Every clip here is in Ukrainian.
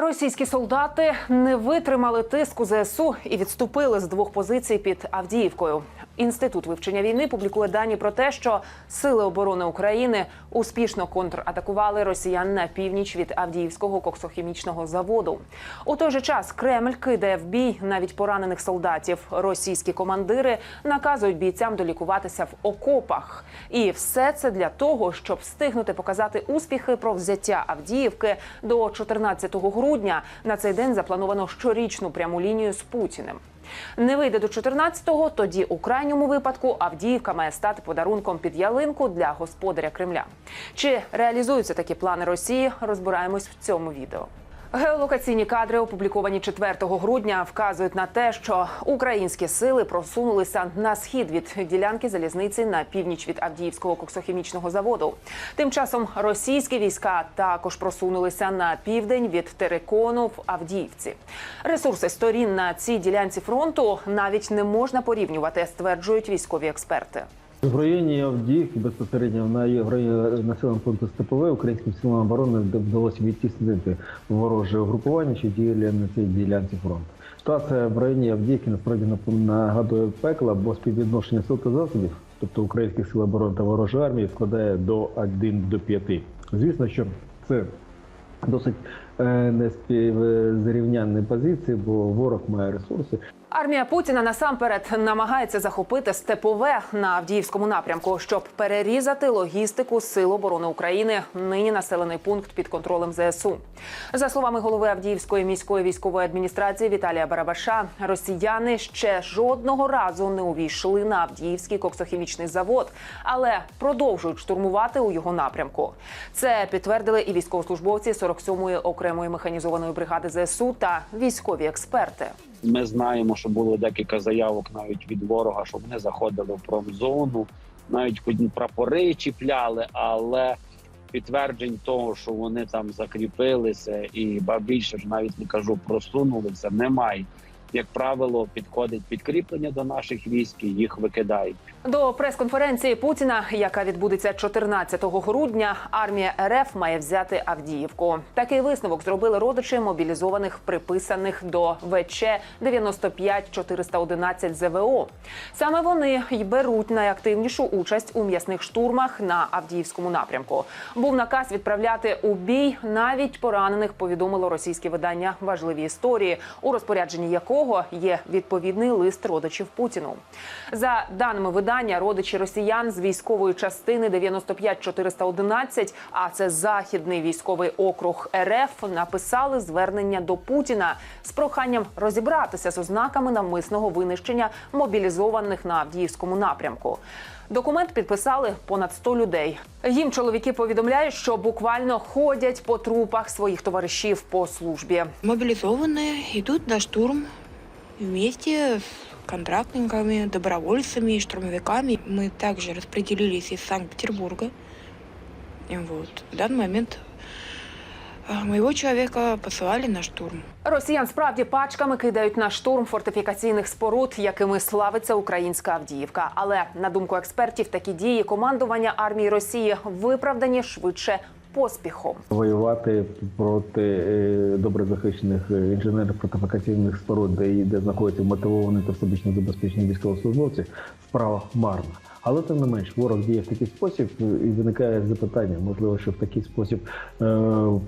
Російські солдати не витримали тиску ЗСУ і відступили з двох позицій під Авдіївкою. Інститут вивчення війни публікує дані про те, що сили оборони України успішно контратакували росіян на північ від Авдіївського коксохімічного заводу. У той же час Кремль кидає в бій навіть поранених солдатів. Російські командири наказують бійцям долікуватися в окопах. І все це для того, щоб встигнути показати успіхи про взяття Авдіївки до 14 грудня. На цей день заплановано щорічну пряму лінію з Путіним. Не вийде до 14-го, тоді у крайньому випадку Авдіївка має стати подарунком під ялинку для господаря Кремля. Чи реалізуються такі плани Росії? Розбираємось в цьому відео. Геолокаційні кадри, опубліковані 4 грудня, вказують на те, що українські сили просунулися на схід від ділянки залізниці на північ від Авдіївського коксохімічного заводу. Тим часом російські війська також просунулися на південь від Терекону в Авдіївці. Ресурси сторін на цій ділянці фронту навіть не можна порівнювати, стверджують військові експерти. Районі Авдіївки безпосередньо на населеного пункту Степове українським силам оборони вдалося відтіснити вороже угрупування, що діяли на цій ділянці фронту. Ситуація в районі Авдіївки насправді нагадує пекла, бо співвідношення сил та засобів, тобто українських сил оборони та ворожої армії, складає до 1 до 5. Звісно, що це досить е, неспівзрівнянні позиції, бо ворог має ресурси. Армія Путіна насамперед намагається захопити степове на Авдіївському напрямку, щоб перерізати логістику Сил оборони України. Нині населений пункт під контролем ЗСУ. За словами голови Авдіївської міської військової адміністрації Віталія Барабаша, росіяни ще жодного разу не увійшли на Авдіївський коксохімічний завод, але продовжують штурмувати у його напрямку. Це підтвердили і військовослужбовці 47-ї окремої механізованої бригади ЗСУ та військові експерти. Ми знаємо, що було декілька заявок навіть від ворога, що вони заходили в промзону, навіть прапори чіпляли, але підтверджень того, що вони там закріпилися, і ба більше ж навіть не кажу, просунулися, немає. Як правило, підходить підкріплення до наших військ, і їх викидають. До прес-конференції Путіна, яка відбудеться 14 грудня, армія РФ має взяти Авдіївку. Такий висновок зробили родичі мобілізованих приписаних до ВЧ 95 411 ЗВО. Саме вони й беруть найактивнішу участь у м'ясних штурмах на Авдіївському напрямку. Був наказ відправляти у бій навіть поранених. Повідомило російське видання важливі історії, у розпорядженні якого є відповідний лист родичів Путіну. За даними видання, родичі росіян з військової частини 95 411, а це західний військовий округ РФ, написали звернення до Путіна з проханням розібратися з ознаками навмисного винищення мобілізованих на Авдіївському напрямку. Документ підписали понад 100 людей. Їм чоловіки повідомляють, що буквально ходять по трупах своїх товаришів по службі. Мобилизованные идут на штурм вместе с контрактниками, добровольцами и штурмовиками. Мы также распределились из Санкт-Петербурга. И Вот. В данный момент а, моего человека посылали на штурм. Росіян справді пачками кидають на штурм фортифікаційних споруд, якими славиться українська Авдіївка. Але на думку експертів, такі дії командування армії Росії виправдані швидше поспіхом. Воювати проти е, добре захищених е, інженерно-фортифікаційних споруд, де, де знаходяться мотивовані та всебічно забезпечені військовослужбовці, справа марна. Але тим не менш, ворог діє в такий спосіб, е, і виникає запитання. Можливо, що в такий спосіб е,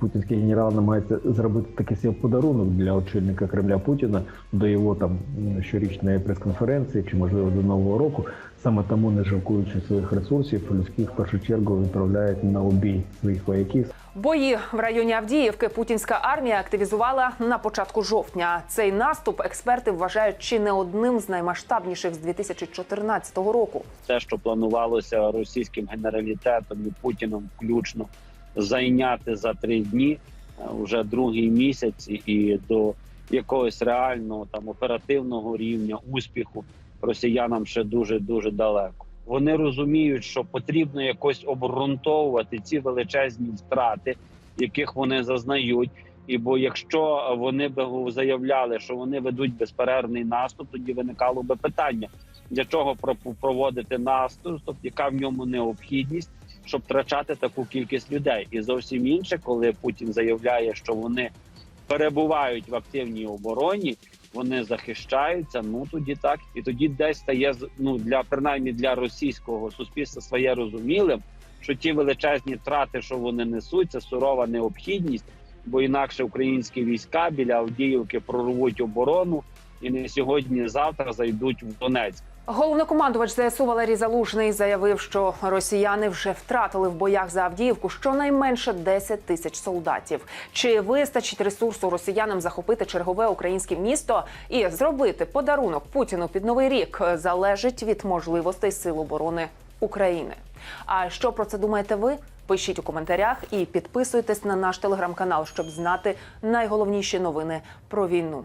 путінський генерал намагається зробити такий свій подарунок для очільника Кремля Путіна до його там щорічної прес-конференції, чи можливо до нового року. Саме тому, не жалкуючи своїх ресурсів, людських в першу чергу відправляють на убій своїх вояків. Бої в районі Авдіївки путінська армія активізувала на початку жовтня. Цей наступ експерти вважають чи не одним з наймасштабніших з 2014 року. Те, що планувалося російським генералітетом і Путіном, включно зайняти за три дні е, вже другий місяць, і до якогось реального там оперативного рівня успіху росіянам ще дуже дуже далеко. Вони розуміють, що потрібно якось обґрунтовувати ці величезні втрати, яких вони зазнають. І бо якщо вони б заявляли, що вони ведуть безперервний наступ, тоді виникало би питання, для чого про- проводити наступ, яка в ньому необхідність, щоб втрачати таку кількість людей. І зовсім інше, коли Путін заявляє, що вони перебувають в активній обороні, вони захищаються. Ну тоді так, і тоді десь стає ну для принаймні для російського суспільства своє розумілим, що ті величезні трати, що вони несуть, це сурова необхідність, бо інакше українські війська біля Авдіївки прорвуть оборону і не сьогодні, завтра зайдуть в Донецьк. Головнокомандувач ЗСУ Валерій Залужний заявив, що росіяни вже втратили в боях за Авдіївку щонайменше 10 тисяч солдатів. Чи вистачить ресурсу росіянам захопити чергове українське місто і зробити подарунок Путіну під новий рік залежить від можливостей сил оборони України. А що про це думаєте ви? Пишіть у коментарях і підписуйтесь на наш телеграм-канал, щоб знати найголовніші новини про війну.